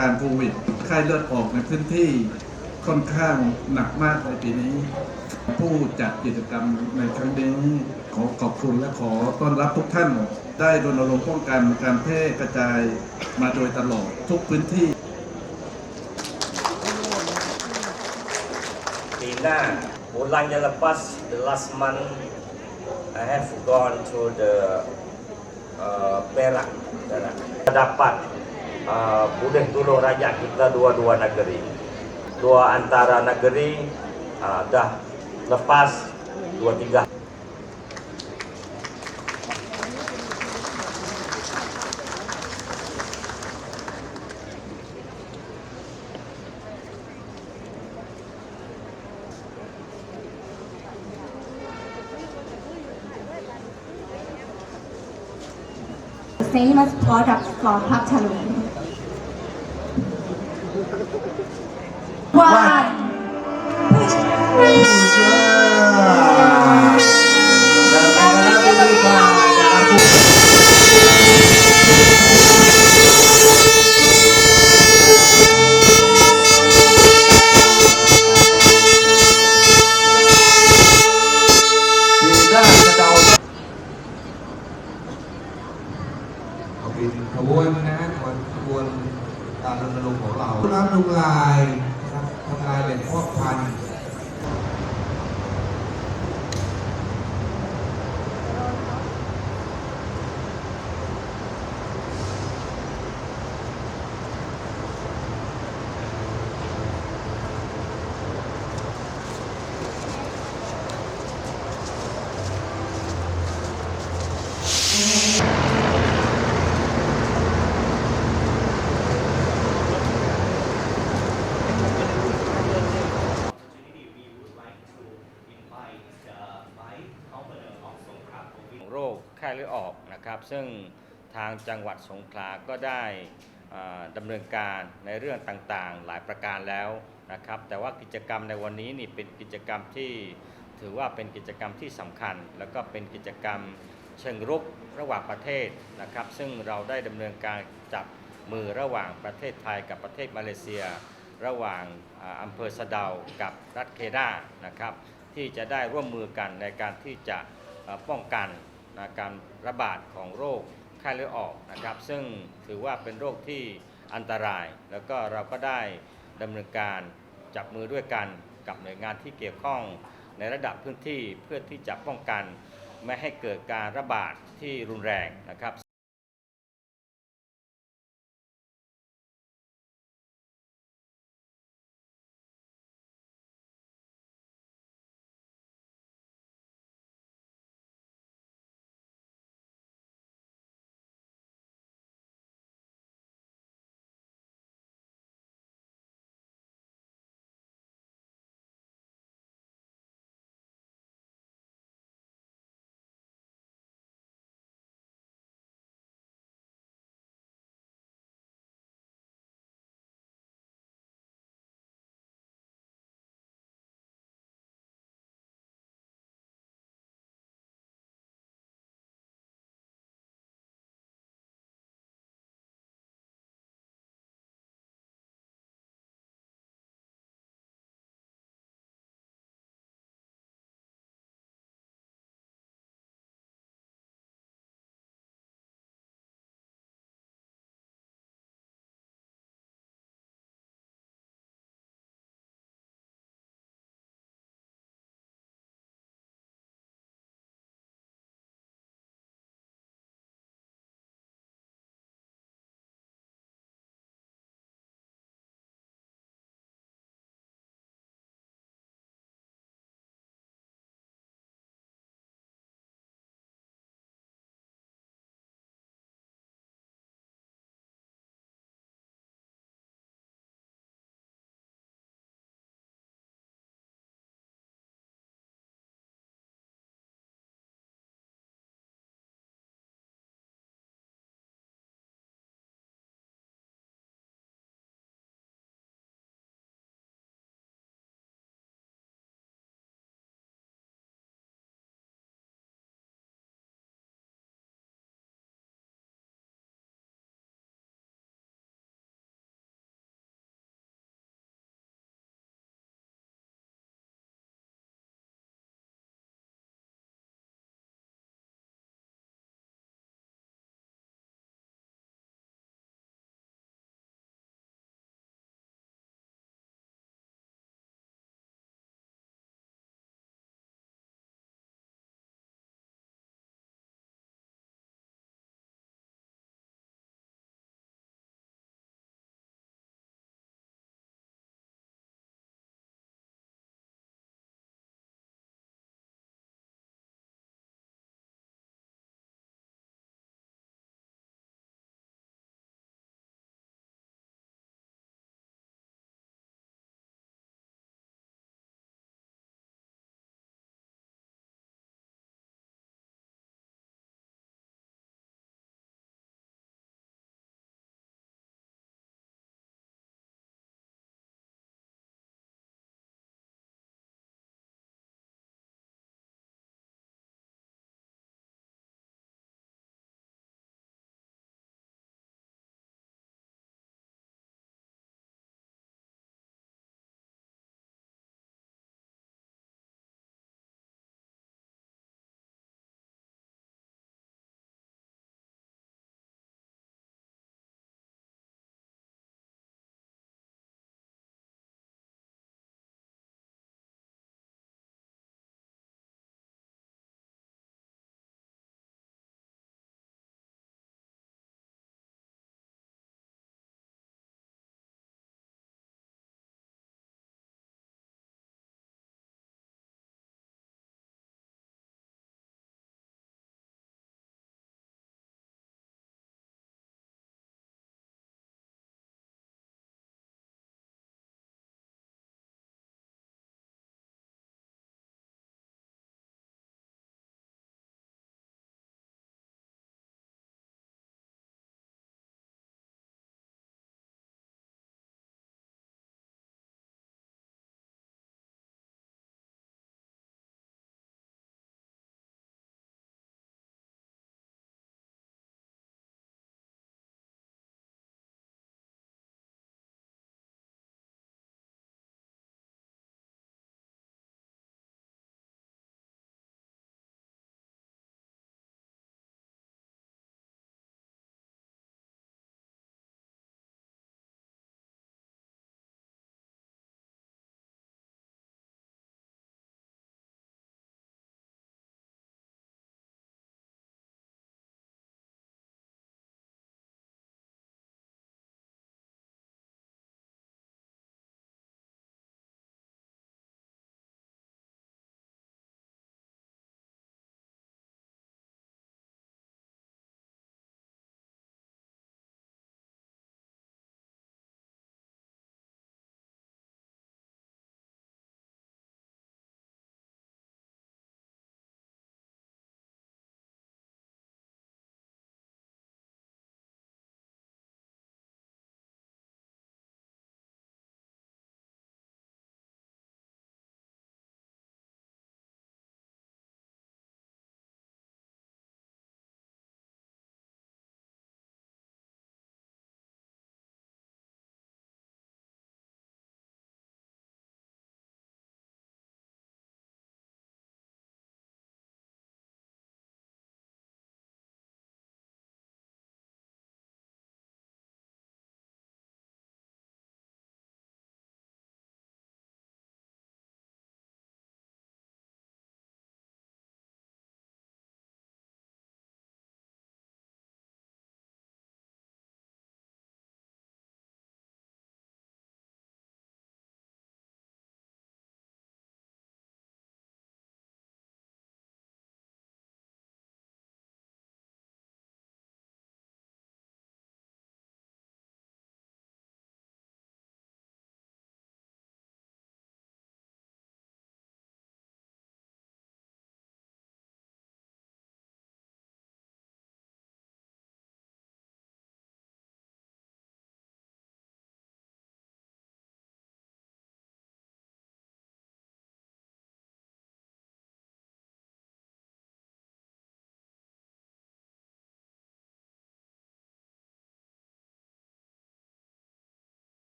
การณ์โควิดไข้เลือดออกในพื้นที่ค่อนข้างหนักมากในปีนี้ ผู้จัดกิจกรรมในครั้งนี้ขอขอบคุณและขอต้อนรับทุกท่าน ได้รณรงค์ป้องกันการแพร่กระจายมาโดยตลอดทุกพื้นที่ปีหน้า bulan yang lepas the last month I have gone to the uh, Perak Perak dapat uh, boleh tolong rakyat kita dua-dua negeri dua antara negeri uh, dah lepas dua tiga famous product from Patalu. One, Việt Nam là đầu เอาเป็นขบวนนะฮะขบวนขบวนการรณรงค์ของเราน้ำลุงลายนะครับทำลายเป็นพาะพันธุ์ โรคไข้เลือดออกนะครับ ซึ่งทางจังหวัดสงขลาก็ได้ดำเนินการในเรื่องต่างๆ หลายประการแล้วนะครับ แต่ว่ากิจกรรมในวันนี้นี่เป็นกิจกรรมที่ถือว่าเป็นกิจกรรมที่สำคัญ แล้วก็เป็นกิจกรรมเชิงรุกระหว่างประเทศนะครับ ซึ่งเราได้ดำเนินการจับมือระหว่างประเทศไทยกับประเทศมาเลเซีย ระหว่างอำเภอสะเดากับรัฐเคดานะครับ ที่จะได้ร่วมมือกันในการที่จะป้องกัน การระบาดของโรคไข้เลือดออกนะครับ ซึ่งถือว่าเป็นโรคที่อันตราย แล้วก็เราก็ได้ดำเนินการจับมือด้วยกันกับหน่วยงานที่เกี่ยวข้องในระดับพื้นที่เพื่อที่จะป้องกัน ไม่ให้เกิดการระบาดที่รุนแรงนะครับ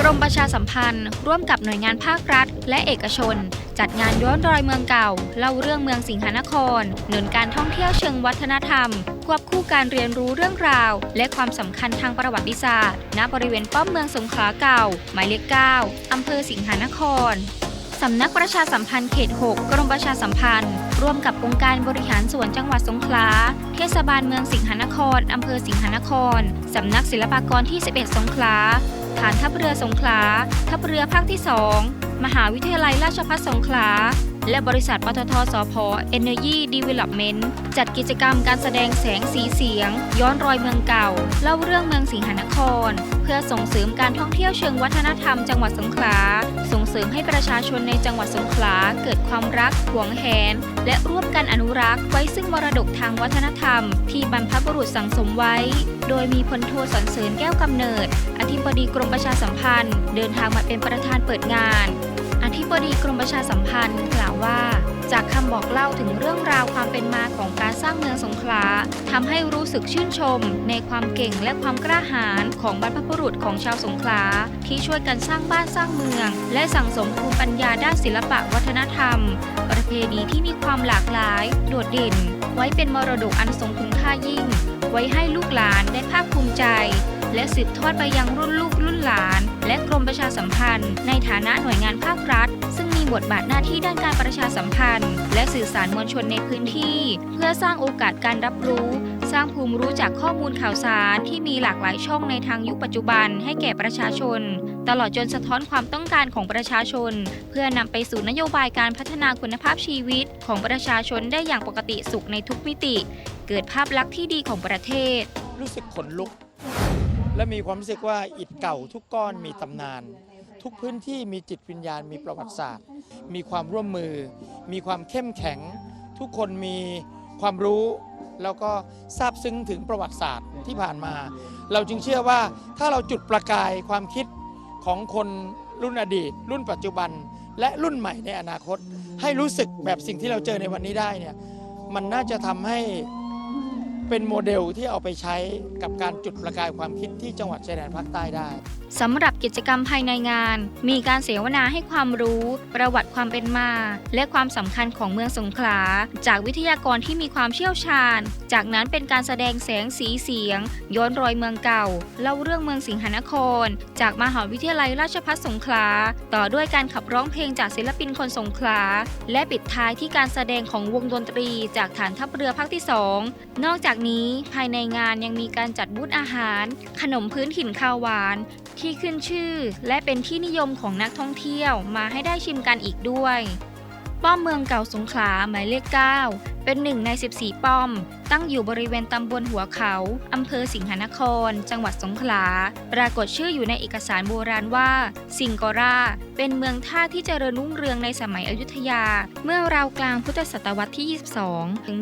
กรมประชาสัมพันธ์ ร่วมกับหน่วยงานภาครัฐ และเอกชน จัดงานย้อนรอยเมืองเก่า เล่าเรื่องเมืองสิงหนคร หนุนการท่องเที่ยวเชิงวัฒนธรรม ควบคู่การเรียนรู้เรื่องราว และความสำคัญทางประวัติศาสตร์ ณบริเวณป้อมเมืองสงขลาเก่า หมายเลข9อำเภอสิงหนครสำนักประชาสัมพันธ์เขต 6 กรมประชาสัมพันธ์ ร่วมกับองค์การบริหารส่วนจังหวัดสงขลา เทศบาลเมืองสิงหนคร อำเภอสิงหนคร สำนักศิลปากรที่ 11 สงขลา ฐานทัพเรือสงขลา ทัพเรือภาคที่ 2 มหาวิทยาลัยราชภัฏสงขลา และบริษัทปตทสพ Energy Development จัดกิจกรรมการแสดงแสงสีเสียง ย้อนรอยเมืองเก่า เล่าเรื่องเมืองสิงหนคร เพื่อส่งเสริมการท่องเที่ยวเชิงวัฒนธรรมจังหวัดสงขลา ส่งเสริมให้ประชาชนในจังหวัดสงขลาเกิดความรักหวงแหน และร่วมกันอนุรักษ์ไว้ซึ่งมรดกทางวัฒนธรรม ที่บรรพบุรุษสั่งสมไว้ โดยมีพลโทสรรเสริญแก้วกำเนิด อธิบดีกรมประชาสัมพันธ์ เดินทางมาเป็นประธานเปิดงาน ธิบดีกรมประชาสัมพันธ์กล่าวว่า จากคำบอกเล่าถึงเรื่องราวความเป็นมาของการสร้างเมืองสงขลาทำให้รู้สึกชื่นชม ในความเก่งและความกล้าหาญของบรรพบุรุษของชาวสงขลาที่ช่วยกันสร้างบ้านสร้างเมือง และสั่งสมภูมิปัญญาด้านศิลปะวัฒนธรรม ประเพณีที่มีความหลากหลาย โดดเด่น ไว้เป็นมรดกอันทรงคุณค่ายิ่ง ไว้ให้ลูกหลานได้ภาคภูมิใจ และสืบทอดไปยังรุ่นลูกรุ่นหลาน และกรมประชาสัมพันธ์ ในฐานะหน่วยงานภาครัฐ ซึ่งมีบทบาทหน้าที่ด้านการประชาสัมพันธ์ และสื่อสารมวลชนในพื้นที่ เพื่อสร้างโอกาสการรับรู้ สร้างภูมิรู้จากข้อมูลข่าวสารที่มีหลากหลายช่องในทางยุคปัจจุบันให้แก่ประชาชน ตลอดจนสะท้อนความต้องการของประชาชน เพื่อนำไปสู่นโยบายการพัฒนาคุณภาพชีวิต ของประชาชนได้อย่างปกติสุขในทุกมิติ เกิดภาพลักษณ์ที่ดีของประเทศ รู้สึกขนลุก และมีความรู้สึกว่าอิฐเก่าทุกก้อนมีตำนาน ทุกพื้นที่มีจิตวิญญาณมีประวัติศาสตร์ มีความร่วมมือ มีความเข้มแข็ง ทุกคนมีความรู้แล้วก็ซาบซึ้งถึงประวัติศาสตร์ที่ผ่านมา เราจึงเชื่อว่าถ้าเราจุดประกายความคิดของคนรุ่นอดีต รุ่นปัจจุบัน และรุ่นใหม่ในอนาคต ให้รู้สึกแบบสิ่งที่เราเจอในวันนี้ได้เนี่ยมันน่าจะทำให้ เป็นโมเดลที่เอาไปใช้กับการจุดประกายความคิดที่จังหวัดชายแดนภาคใต้ได้สำหรับกิจกรรมภายในงาน มีการเสวนาให้ความรู้ ประวัติความเป็นมา และความสำคัญของเมืองสงขลา จากวิทยากรที่มีความเชี่ยวชาญ จากนั้นเป็นการแสดงแสงสีเสียง ย้อนรอยเมืองเก่า เล่าเรื่องเมืองสิงหนคร จากมหาวิทยาลัยราชภัฏสงขลา ต่อด้วยการขับร้องเพลงจากศิลปินคนสงขลา และปิดท้ายที่การแสดงของวงดนตรี จากฐานทัพเรือภาคที่ 2 นอกจากนี้ภายในงานยังมีการจัดบูธอาหาร ขนมพื้นถิ่นข้าวหวาน ที่ขึ้นชื่อ และเป็นที่นิยมของนักท่องเที่ยวมาให้ได้ชิมกันอีกด้วย ป้อมเมืองเก่าสงขลาหมายเลข 9 เป็นหนึ่งใน 14 ป้อม ตั้งอยู่บริเวณตำบลหัวเขาอำเภอสิงหนคร จังหวัดสงขลา ปรากฏชื่ออยู่ในเอกสารโบราณว่า สิงกอรา เป็นเมืองท่าที่เจริญรุ่งเรืองในสมัยอยุธยา เมื่อราวกลางพุทธศตวรรษที่ 22 ถึง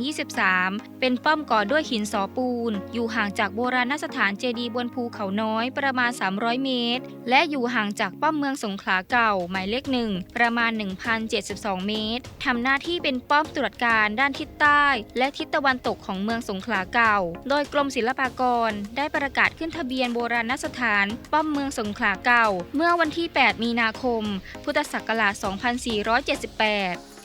23 เป็นป้อมก่อด้วยหินสอปูน อยู่ห่างจากโบราณสถานเจดีย์บนภูเขาน้อยประมาณ 300 เมตร และอยู่ห่างจากป้อมเมืองสงขลาเก่า หมายเลขหนึ่งประมาณ 1,072 เมตรทำหน้าที่เป็นป้อมตรวจการด้านทิศใต้ และทิศตะวันตกของเมืองสงขลาเก่า โดยกรมศิลปากรได้ประกาศขึ้นทะเบียนโบราณสถาน ป้อมเมืองสงขลาเก่า เมื่อวันที่ 8 มีนาคมพุทธศักราช 2478